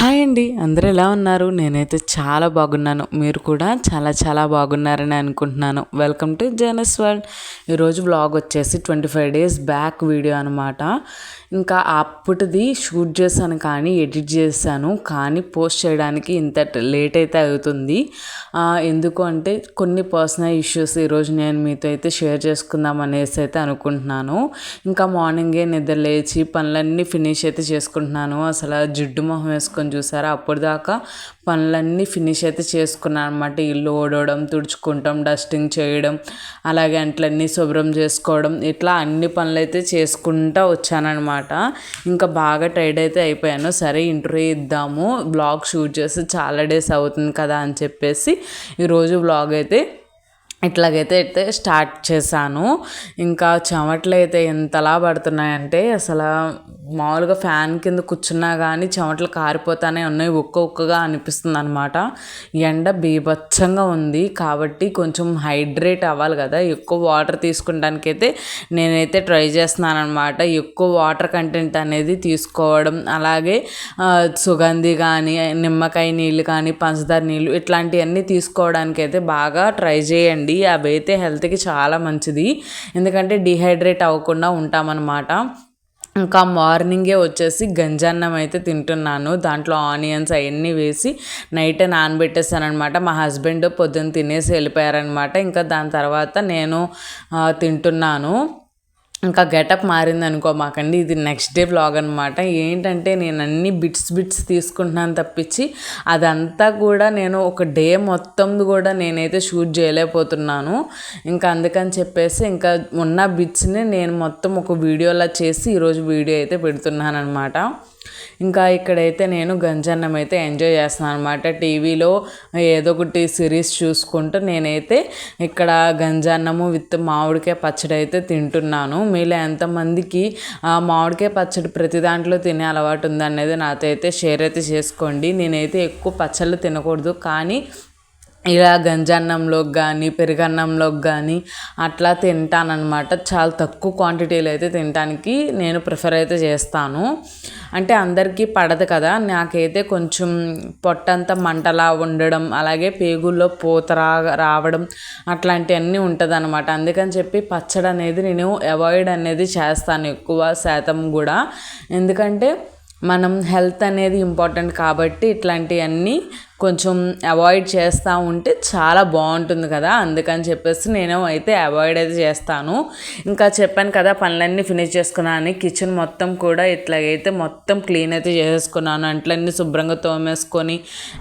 Hi అండి. అందరూ ఎలా ఉన్నారు? నేనైతే చాలా బాగున్నాను. మీరు కూడా చాలా చాలా బాగున్నారని అనుకుంటున్నాను. వెల్కమ్ టు జనస్ వరల్డ్ ఈరోజు వ్లాగ్ వచ్చేసి twenty five days back video అనమాట ఇంకా అప్పటిది షూట్ చేశాను కానీ ఎడిట్ చేశాను కానీ పోస్ట్ చేయడానికి ఇంత లేట్ అయితే అవుతుంది. ఎందుకు అంటే కొన్ని పర్సనల్ ఇష్యూస్ ఈరోజు నేను మీతో అయితే షేర్ చేసుకుందాం అనేసి అయితే అనుకుంటున్నాను. ఇంకా మార్నింగే నిద్ర లేచి పనులన్నీ ఫినిష్ అయితే చేసుకుంటున్నాను. అసలు జిడ్డు మొహం వేసుకొని చూసారా? అప్పుడు దాకా పనులన్నీ ఫినిష్ అయితే చేసుకున్నాను అనమాట ఇల్లు ఓడవడం తుడుచుకుంటాం డస్టింగ్ చేయడం అలాగే అంట్లన్నీ శుభ్రం చేసుకోవడం ఇట్లా అన్ని పనులు అయితే చేసుకుంటా వచ్చానమాట ఇంకా బాగా టైర్డ్ అయితే అయిపోయాను. సరే ఇంటర్వ్యూ ఇద్దాము. బ్లాగ్ షూట్ చేసి చాలా డేస్ అవుతుంది కదా అని చెప్పేసి ఈరోజు బ్లాగ్ అయితే ఇట్లాగైతే అయితే స్టార్ట్ చేశాను. ఇంకా చెమటలు అయితే ఎంతలా పడుతున్నాయంటే అసలు మామూలుగా ఫ్యాన్ కింద కూర్చున్నా కానీ చెమటలు కారిపోతానే ఉన్నాయి. ఒక్క ఒక్కగా అనిపిస్తుంది అనమాట ఎండ బీభత్సంగా ఉంది కాబట్టి కొంచెం హైడ్రేట్ అవ్వాలి కదా. ఎక్కువ వాటర్ తీసుకోవడానికైతే నేనైతే ట్రై చేస్తున్నాను అనమాట ఎక్కువ వాటర్ కంటెంట్ అనేది తీసుకోవడం అలాగే సుగంధి కానీ నిమ్మకాయ నీళ్ళు కానీ పంచదార నీళ్ళు ఇట్లాంటివన్నీ తీసుకోవడానికి అయితే బాగా ట్రై చేయండి. అవి అయితే హెల్త్కి చాలా మంచిది. ఎందుకంటే డిహైడ్రేట్ అవ్వకుండా ఉంటామన్నమాట. ఇంకా మార్నింగే వచ్చేసి గంజాన్నం అయితే తింటున్నాను. దాంట్లో ఆనియన్స్ అవన్నీ వేసి నైట్ నానబెట్టేసానమాట మా హస్బెండ్ పొద్దున్న తినేసి వెళ్ళిపోయారనమాట ఇంకా దాని తర్వాత నేను తింటున్నాను. ఇంకా గెటప్ మారింది అనుకో మాకండి ఇది నెక్స్ట్ డే బ్లాగ్ అనమాట ఏంటంటే నేను అన్ని బిట్స్ బిట్స్ తీసుకుంటున్నాను తప్పించి అదంతా కూడా నేను ఒక డే మొత్తం కూడా నేనైతే షూట్ చేయలేకపోతున్నాను. ఇంకా అందుకని చెప్పేసి ఇంకా ఉన్న బిట్స్ని నేను మొత్తం ఒక వీడియోలా చేసి ఈరోజు వీడియో అయితే పెడుతున్నాను అనమాట ఇంకా ఇక్కడైతే నేను గంజన్నం అయితే ఎంజాయ్ చేస్తున్నాను అనమాట టీవీలో ఏదో ఒకటి సిరీస్ చూసుకుంటూ నేనైతే ఇక్కడ గంజన్నము విత్ మామిడికాయ పచ్చడి అయితే తింటున్నాను. మీలో ఎంతమందికి మామిడికాయ పచ్చడి ప్రతి దాంట్లో తినే అలవాటు ఉందనేది నాతో అయితే షేర్ అయితే చేసుకోండి. నేనైతే ఎక్కువ పచ్చళ్ళు తినకూడదు. కానీ ఇలా గంజన్నంలోకి కానీ పెరుగన్నంలోకి కానీ అట్లా తింటానమాట చాలా తక్కువ క్వాంటిటీలో అయితే తినడానికి నేను ప్రిఫర్ అయితే చేస్తాను. అంటే అందరికీ పడదు కదా. నాకైతే కొంచెం పొట్టంతా మంటలా ఉండడం అలాగే పేగుల్లో పూత రా రావడం అట్లాంటివన్నీ ఉంటుంది అనమాట అందుకని చెప్పి పచ్చడి అనేది నేను అవాయిడ్ అనేది చేస్తాను ఎక్కువ శాతం కూడా. ఎందుకంటే మనం హెల్త్ అనేది ఇంపార్టెంట్ కాబట్టి ఇట్లాంటివన్నీ కొంచెం అవాయిడ్ చేస్తూ ఉంటే చాలా బాగుంటుంది కదా. అందుకని చెప్పేసి నేను అయితే అవాయిడ్ అయితే చేస్తాను. ఇంకా చెప్పాను కదా పనులన్నీ ఫినిష్ చేసుకున్నాను కిచెన్ మొత్తం కూడా ఇట్లాగైతే మొత్తం క్లీన్ అయితే చేసుకున్నాను అంట్లన్నీ శుభ్రంగా తోమేసుకొని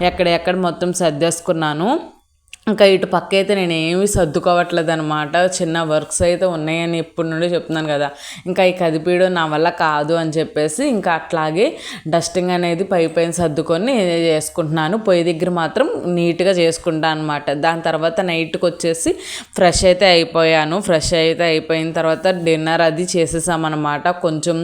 ఎక్కడెక్కడ మొత్తం సర్దేసుకున్నాను. ఇంకా ఇటు పక్క అయితే నేను ఏమీ సర్దుకోవట్లేదు అనమాట చిన్న వర్క్స్ అయితే ఉన్నాయని ఎప్పటి నుండి చెప్తున్నాను కదా. ఇంకా ఈ కదిపీడు నా వల్ల కాదు అని చెప్పేసి ఇంకా అట్లాగే డస్టింగ్ అనేది పై పైన సర్దుకొని చేసుకుంటున్నాను. పొయ్యి దగ్గర మాత్రం నీట్గా చేసుకుంటాను అనమాట దాని తర్వాత నైట్కి వచ్చేసి ఫ్రెష్ అయితే అయిపోయాను. ఫ్రెష్ అయితే అయిపోయిన తర్వాత డిన్నర్ అది చేసేసామన్నమాట. కొంచెం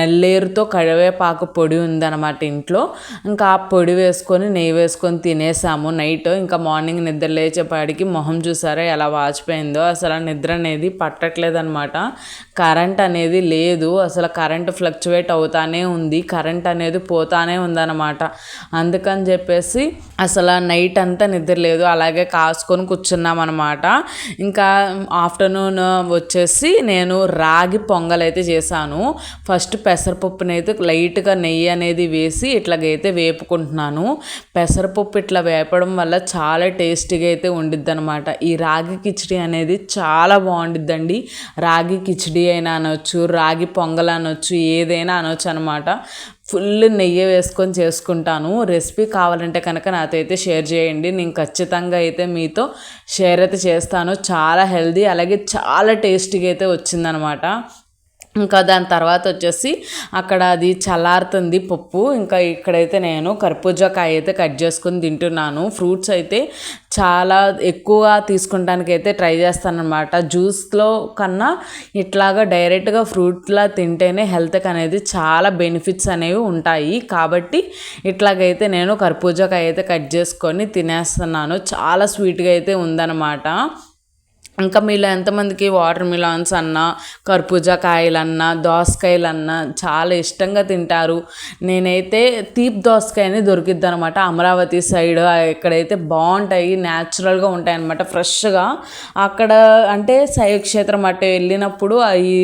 నల్లేరుతో కరివేపాకు పొడి ఉందన్నమాట ఇంట్లో. ఇంకా ఆ పొడి వేసుకొని నెయ్యి వేసుకొని తినేసాము. నైట్ ఇంకా మార్నింగ్ మార్నింగ్ నిద్ర లేచేపాడికి మొహం చూసారా ఎలా వాచిపోయిందో. అసలు నిద్ర అనేది పట్టట్లేదనమాట కరెంట్ అనేది లేదు. అసలు కరెంట్ ఫ్లక్చువేట్ అవుతానే ఉంది. కరెంట్ అనేది పోతానే ఉందన్నమాట. అందుకని చెప్పేసి అసలు నైట్ అంతా నిద్ర లేదు. అలాగే కాసుకొని కూర్చున్నాం అనమాట ఇంకా ఆఫ్టర్నూన్ వచ్చేసి నేను రాగి పొంగల్ అయితే చేశాను. ఫస్ట్ పెసరపప్పునైతే లైట్గా నెయ్యి అనేది వేసి ఇట్లాగైతే వేపుకుంటున్నాను. పెసరపప్పు ఇట్లా వేపడం వల్ల చాలా టేస్టీగా అయితే ఉండిద్ది అనమాట ఈ రాగి కిచడీ అనేది చాలా బాగుండిద్దండి. రాగి కిచడీ అయినా అనొచ్చు రాగి పొంగల్ అనొచ్చు ఏదైనా అనొచ్చు అనమాట ఫుల్ నెయ్యి వేసుకొని చేసుకుంటాను. రెసిపీ కావాలంటే కనుక నాతో అయితే షేర్ చేయండి. నేను ఖచ్చితంగా అయితే మీతో షేర్ అయితే చేస్తాను. చాలా హెల్దీ అలాగే చాలా టేస్టీగా అయితే వచ్చిందనమాట ఇంకా దాని తర్వాత వచ్చేసి అక్కడ అది చల్లారుతుంది పప్పు. ఇంకా ఇక్కడైతే నేను కర్పూజకాయ అయితే కట్ చేసుకుని తింటున్నాను. ఫ్రూట్స్ అయితే చాలా ఎక్కువగా తీసుకుంటానికి అయితే ట్రై చేస్తానమాట జ్యూస్లో కన్నా ఇట్లాగా డైరెక్ట్గా ఫ్రూట్లా తింటేనే హెల్త్కి అనేది చాలా బెనిఫిట్స్ అనేవి ఉంటాయి. కాబట్టి ఇట్లాగైతే నేను కర్పూజకాయ అయితే కట్ చేసుకొని తినేస్తున్నాను. చాలా స్వీట్గా అయితే ఉందన్నమాట. ఇంకా మీలో ఎంతమందికి వాటర్ మిలాన్స్ అన్నా కర్బూజా కాయలన్నా దోసకాయలన్నా చాలా ఇష్టంగా తింటారు? నేనైతే తీప్ దోసకాయని దొరికిద్ది అనమాట అమరావతి సైడ్ ఎక్కడైతే బాగుంటాయి న్యాచురల్గా ఉంటాయన్నమాట ఫ్రెష్గా. అక్కడ అంటే శైవక్షేత్రం అటు వెళ్ళినప్పుడు అవి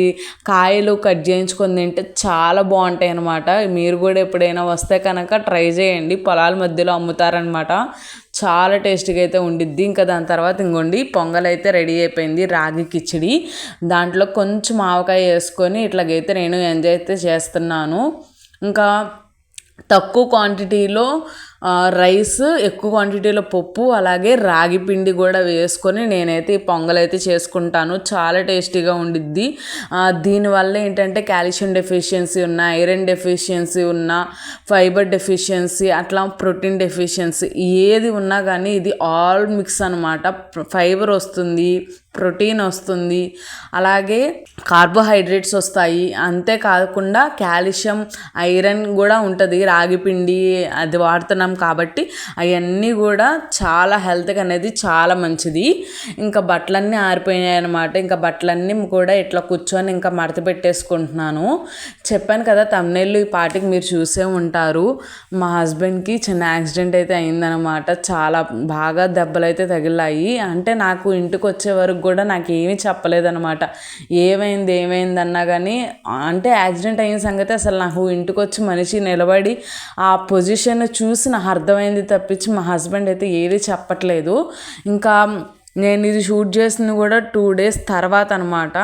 కాయలు కట్ చేయించుకొని తింటే చాలా బాగుంటాయి అనమాట మీరు కూడా ఎప్పుడైనా వస్తే కనుక ట్రై చేయండి. పొలాల మధ్యలో అమ్ముతారనమాట చాలా టేస్టీగా అయితే ఉండిద్ది. ఇంకా దాని తర్వాత ఇంకోండి పొంగల్ అయితే రెడీ అయిపోయింది రాగి కిచిడి. దాంట్లో కొంచెం ఆవకాయ వేసుకొని ఇట్లాగైతే నేను ఎంజాయ్ అయితే చేస్తున్నాను. ఇంకా తక్కువ క్వాంటిటీలో రైస్ ఎక్కువ క్వాంటిటీలో పప్పు అలాగే రాగి పిండి కూడా వేసుకొని నేనైతే ఈ పొంగల్ అయితే చేసుకుంటాను. చాలా టేస్టీగా ఉండిద్ది. దీనివల్ల ఏంటంటే కాల్షియం డెఫిషియన్సీ ఉన్న ఐరన్ డెఫిషియన్సీ ఉన్న ఫైబర్ డెఫిషియన్సీ అట్లా ప్రోటీన్ డెఫిషియన్సీ ఏది ఉన్నా కానీ ఇది ఆల్ మిక్స్ అనమాట ఫైబర్ వస్తుంది ప్రోటీన్ వస్తుంది అలాగే కార్బోహైడ్రేట్స్ వస్తాయి. అంతేకాకుండా కాల్షియం ఐరన్ కూడా ఉంటుంది. రాగి పిండి అది వాడుతున్నాం కాబట్టి అవన్నీ కూడా చాలా హెల్త్కి అనేది చాలా మంచిది. ఇంకా బట్టలన్నీ ఆరిపోయినాయి అనమాట ఇంకా బట్టలన్నీ కూడా ఇట్లా కూర్చొని ఇంకా మడత పెట్టేసుకుంటున్నాను. చెప్పాను కదా తమ్నేళ్ళు ఈ పాటికి మీరు చూసే ఉంటారు. మా హస్బెండ్కి చిన్న యాక్సిడెంట్ అయితే అయిందనమాట చాలా బాగా దెబ్బలు అయితే తగిలాయి. అంటే నాకు ఇంటికి వచ్చే వరకు కూడా నాకు ఏమీ చెప్పలేదనమాట ఏమైంది ఏమైంది అన్నా కానీ అంటే యాక్సిడెంట్ అయిన సంగతి అసలు నాకు ఇంటికి వచ్చి మనిషి నిలబడి ఆ పొజిషన్ చూసి నాకు అర్థమైంది తప్పించి మా హస్బెండ్ అయితే ఏది చెప్పట్లేదు. ఇంకా నేను ఇది షూట్ చేసింది కూడా టూ డేస్ తర్వాత అనమాట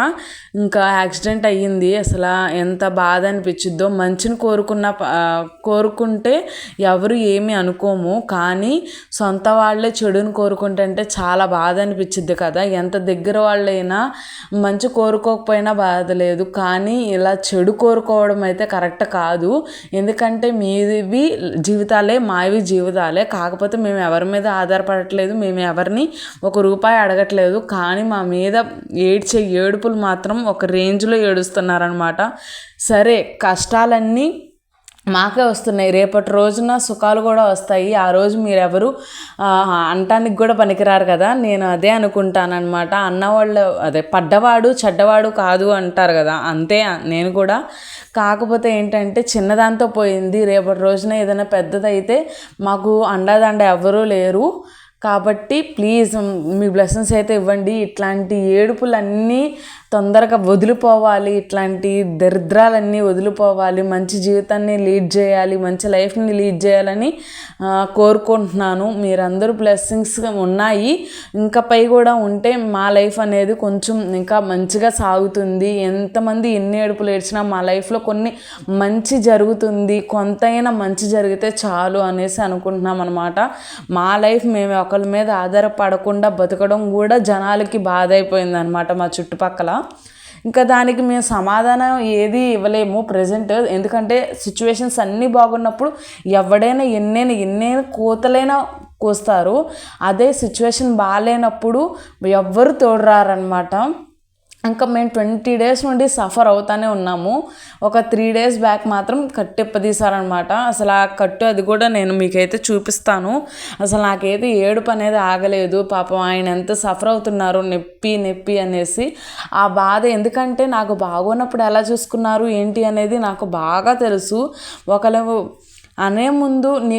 ఇంకా యాక్సిడెంట్ అయ్యింది. అసలు ఎంత బాధ అనిపించిద్దో మంచిని కోరుకున్న కోరుకుంటే ఎవరు ఏమి అనుకోము. కానీ సొంత వాళ్ళే చెడుని కోరుకుంటే చాలా బాధ అనిపించిద్ది కదా. ఎంత దగ్గర వాళ్ళైనా మంచి కోరుకోకపోయినా బాధ లేదు. కానీ ఇలా చెడు కోరుకోవడం అయితే కరెక్ట్ కాదు. ఎందుకంటే మీవి జీవితాలే మావి జీవితాలే. కాకపోతే మేము ఎవరి మీద ఆధారపడట్లేదు. మేము ఎవరిని ఒక రూపాయి అడగట్లేదు. కానీ మా మీద ఏడ్చే ఏడుపులు మాత్రం ఒక రేంజ్లో ఏడుస్తున్నారనమాట సరే కష్టాలన్నీ మాకే వస్తున్నాయి. రేపటి రోజున సుఖాలు కూడా వస్తాయి. ఆ రోజు మీరెవరు అంటానికి కూడా పనికిరారు కదా. నేను అదే అనుకుంటానమాట అన్నవాళ్ళు అదే పడ్డవాడు చెడ్డవాడు కాదు అంటారు కదా. అంతే నేను కూడా. కాకపోతే ఏంటంటే చిన్నదాంతో పోయింది. రేపటి రోజున ఏదైనా పెద్దదైతే మాకు అండదండ ఎవరూ లేరు. కాబట్టి ప్లీజ్ మీ బ్లెస్సింగ్స్ అయితే ఇవ్వండి. ఇట్లాంటి ఏడుపులన్నీ తొందరగా వదిలిపోవాలి. ఇట్లాంటి దరిద్రాలన్నీ వదిలిపోవాలి. మంచి జీవితాన్ని లీడ్ చేయాలి. మంచి లైఫ్ని లీడ్ చేయాలని కోరుకుంటున్నాను. మీరందరూ బ్లెస్సింగ్స్ ఉన్నాయి. ఇంకా పై కూడా ఉంటే మా లైఫ్ అనేది కొంచెం ఇంకా మంచిగా సాగుతుంది. ఎంతమంది ఎన్ని ఏడుపులు ఏడ్చినా మా లైఫ్లో కొన్ని మంచి జరుగుతుంది. కొంతైనా మంచి జరిగితే చాలు అనేసి అనుకుంటున్నాం అనమాట మా లైఫ్ మేము ఒకరి మీద ఆధారపడకుండా బతకడం కూడా జనాలకి బాధ అయిపోయింది అనమాట మా చుట్టుపక్కల. ఇంకా దానికి మేము సమాధానం ఏది ఇవ్వలేము ప్రజెంట్ ఎందుకంటే సిచ్యువేషన్స్ అన్నీ బాగున్నప్పుడు ఎవడైనా ఎన్నైనా ఎన్నైనా కోతలైనా కోస్తారు. అదే సిచ్యువేషన్ బాగాలేనప్పుడు ఎవ్వరు తోడురారనమాట ఇంకా మేము ట్వంటీ డేస్ నుండి సఫర్ అవుతానే ఉన్నాము. ఒక త్రీ డేస్ బ్యాక్ మాత్రం కట్టిప్పదీశారనమాట. అసలు ఆ కట్టు అది కూడా నేను మీకైతే చూపిస్తాను. అసలు నాకైతే ఏడుపు అనేది ఆగలేదు. పాపం ఆయన ఎంత సఫర్ అవుతున్నారు నొప్పి నొప్పి అనేసి. ఆ బాధ ఎందుకంటే నాకు బాగున్నప్పుడు ఎలా చూసుకున్నారు ఏంటి అనేది నాకు బాగా తెలుసు. ఒకళ్ళు అనే ముందు నీ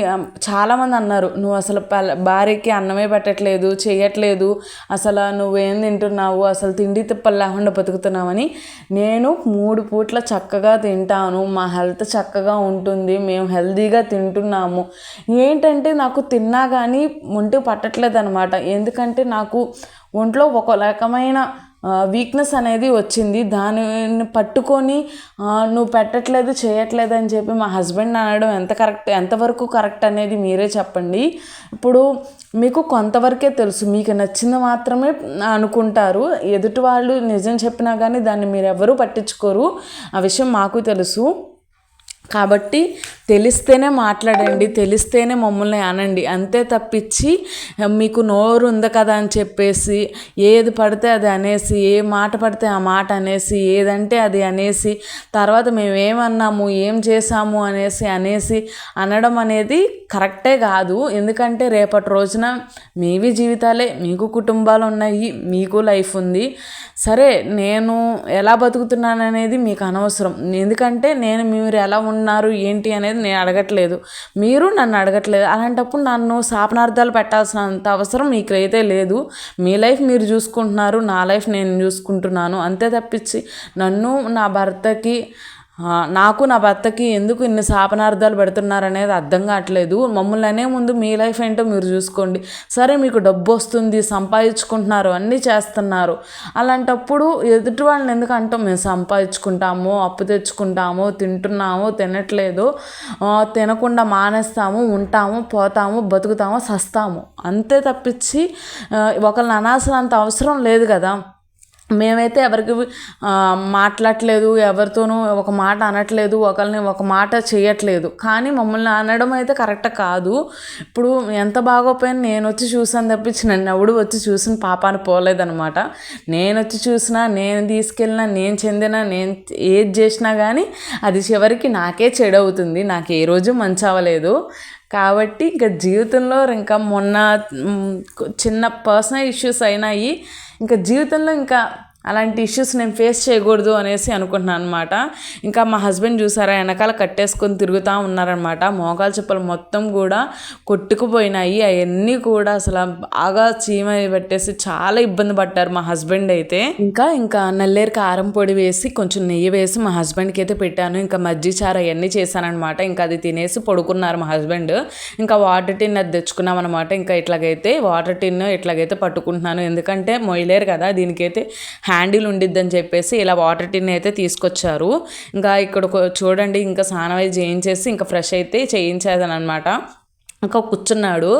చాలామంది అన్నారు నువ్వు అసలు భార్యకి అన్నమే పెట్టట్లేదు చేయట్లేదు అసలు నువ్వేం తింటున్నావు అసలు తిండి తిప్పలు లేకుండా బతుకుతున్నావని నేను మూడు పూట్ల చక్కగా తింటాను మా హెల్త్ చక్కగా ఉంటుంది మేము హెల్తీగా తింటున్నాము. ఏంటంటే నాకు తిన్నా కానీ ఒంటి పట్టట్లేదు అనమాట ఎందుకంటే నాకు ఒంట్లో ఒక రకమైన వీక్నెస్ అనేది వచ్చింది. దానిని పట్టుకొని నువ్వు పెట్టట్లేదు చేయట్లేదు అని చెప్పి మా హస్బెండ్ అనడం ఎంత కరెక్ట్ ఎంతవరకు కరెక్ట్ అనేది మీరే చెప్పండి. ఇప్పుడు మీకు కొంతవరకే తెలుసు మీకు నచ్చింది మాత్రమే అనుకుంటారు. ఎదుటి వాళ్ళు నిజం చెప్పినా కానీ దాన్ని మీరు ఎవరూ పట్టించుకోరు. ఆ విషయం మాకు తెలుసు. కాబట్టి తెలిస్తేనే మాట్లాడండి తెలిస్తేనే మమ్మల్ని అనండి. అంతే తప్పించి మీకు నోరు ఉంది కదా అని చెప్పేసి ఏది పడితే అది అనేసి ఏ మాట పడితే ఆ మాట అనేసి ఏదంటే అది అనేసి తర్వాత మేము ఏమన్నాము ఏం చేసాము అనేసి అనేసి అనడం అనేది కరెక్టే కాదు. ఎందుకంటే రేపటి రోజున మీవి జీవితాలే మీకు కుటుంబాలు ఉన్నాయి మీకు లైఫ్ ఉంది. సరే నేను ఎలా బతుకుతున్నాను అనేది మీకు అనవసరం. ఎందుకంటే నేను మీరు ఎలా ఉన్నారు ఏంటి అనేది నేను అడగట్లేదు. మీరు నన్ను అడగట్లేదు. అలాంటప్పుడు నన్ను శాపనార్థాలు పెట్టాల్సినంత అవసరం మీకైతే లేదు. మీ లైఫ్ మీరు చూసుకుంటున్నారు నా లైఫ్ నేను చూసుకుంటున్నాను. అంతే తప్పించి నన్ను నా భర్తకి నాకు నా భర్తకి ఎందుకు ఇన్ని శాపనార్థాలు పెడుతున్నారు అనేది అర్థం కావట్లేదు. మమ్మల్ని అనే ముందు మీ లైఫ్ ఏంటో మీరు చూసుకోండి. సరే మీకు డబ్బు వస్తుంది సంపాదించుకుంటున్నారు అన్నీ చేస్తున్నారు. అలాంటప్పుడు ఎదుటి వాళ్ళని ఎందుకు అంటాం? మేము సంపాదించుకుంటాము అప్పు తెచ్చుకుంటాము తింటున్నాము తినట్లేదు. తినకుండా మానేస్తాము ఉంటాము పోతాము బతుకుతాము సస్తాము. అంతే తప్పించి ఒకరిని అనాల్సినంత అవసరం లేదు కదా. మేమైతే ఎవరికి మాట్లాడట్లేదు ఎవరితోనూ ఒక మాట అనట్లేదు ఒకరిని ఒక మాట చేయట్లేదు. కానీ మమ్మల్ని అనడం అయితే కరెక్ట్ కాదు. ఇప్పుడు ఎంత బాగోపోయినా నేను వచ్చి చూసాను తప్పించి నన్ను ఎవడు వచ్చి చూసిన పాపాన్ని పోలేదనమాట నేను వచ్చి చూసినా నేను తీసుకెళ్ళినా నేను చెందినా నేను ఏది చేసినా కానీ అది చివరికి నాకే చెడు అవుతుంది నాకు ఏ రోజు మంచి అవ్వలేదు. కాబట్టి ఇంకా జీవితంలో ఇంకా మొన్న చిన్న పర్సనల్ ఇష్యూస్ అయినాయి. ఇంకా జీవితంలో ఇంకా అలాంటి ఇష్యూస్ నేను ఫేస్ చేయకూడదు అనేసి అనుకుంటున్నాను అనమాట ఇంకా మా హస్బెండ్ చూసారా వెనకాల కట్టేసుకొని తిరుగుతూ ఉన్నారనమాట మోకాలు చెప్పులు మొత్తం కూడా కొట్టుకుపోయినాయి. అవన్నీ కూడా అసలు బాగా చీమ పెట్టేసి చాలా ఇబ్బంది పడ్డారు మా హస్బెండ్ అయితే. ఇంకా ఇంకా నల్లేరు కారం పొడి వేసి కొంచెం నెయ్యి వేసి మా హస్బెండ్కి అయితే పెట్టాను. ఇంకా మజ్జి చారు అవన్నీ చేశానమాట ఇంకా అది తినేసి పడుకున్నారు మా హస్బెండ్ ఇంకా వాటర్ టిన్ అది తెచ్చుకున్నాం అనమాట ఇంకా ఇట్లాగైతే వాటర్ టిన్ ఇట్లాగైతే పట్టుకుంటున్నాను. ఎందుకంటే మొయ్యలేరు కదా దీనికైతే హ్యాండిల్ ఉండిద్దని చెప్పేసి ఇలా వాటర్ టిన్ అయితే తీసుకొచ్చారు. ఇంకా ఇక్కడ చూడండి ఇంకా స్నానం అయితే చేయించేసి ఇంకా ఫ్రెష్ అయితే చేయించేదనమాట ఇంకా కూర్చున్నాడు.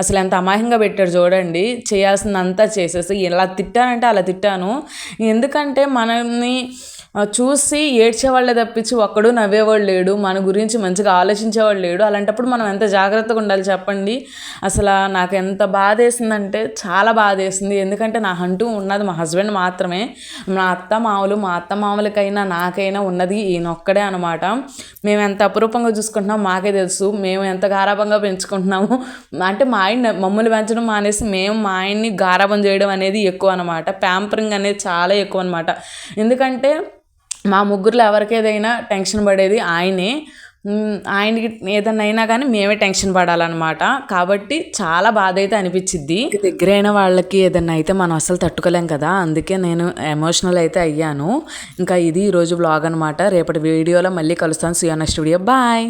అసలు ఎంత అమాయంగా పెట్టాడు చూడండి. చేయాల్సిందంతా చేసేసి ఇలా తిట్టానంటే అలా తిట్టాను. ఎందుకంటే మనల్ని చూసి ఏడ్చేవాళ్ళే తప్పించి ఒక్కడు నవ్వేవాడు లేడు మన గురించి మంచిగా ఆలోచించేవాడు లేడు. అలాంటప్పుడు మనం ఎంత జాగ్రత్తగా ఉండాలి చెప్పండి. అసలు నాకు ఎంత బాధ వేసిందంటే చాలా బాధ వేసింది ఎందుకంటే నా అంటూ ఉన్నది మా హస్బెండ్ మాత్రమే. మా అత్త మామలు మా అత్త మామలకైనా నాకైనా ఉన్నది ఈయనొక్కడే అనమాట మేము ఎంత అపురూపంగా చూసుకుంటున్నాం మాకే తెలుసు. మేము ఎంత గారాభంగా పెంచుకుంటున్నాము. అంటే మా ఆయన మమ్మల్ని పెంచడం మానేసి మేము మా ఆయన్ని గారాభం చేయడం అనేది ఎక్కువ అనమాట ప్యాంపరింగ్ అనేది చాలా ఎక్కువ అనమాట ఎందుకంటే మా ముగ్గురులో ఎవరికేదైనా టెన్షన్ పడేది ఆయనే. ఆయనకి ఏదన్నా అయినా కానీ మేమే టెన్షన్ పడాలన్నమాట. కాబట్టి చాలా బాధ అయితే అనిపించిద్ది దగ్గరైన వాళ్ళకి ఏదన్నా అయితే మనం అసలు తట్టుకోలేం కదా. అందుకే నేను ఎమోషనల్ అయితే అయ్యాను. ఇంకా ఇది ఈరోజు బ్లాగ్ అనమాట రేపటి వీడియోలో మళ్ళీ కలుస్తాను. సియో నెక్స్ట్ వీడియో బాయ్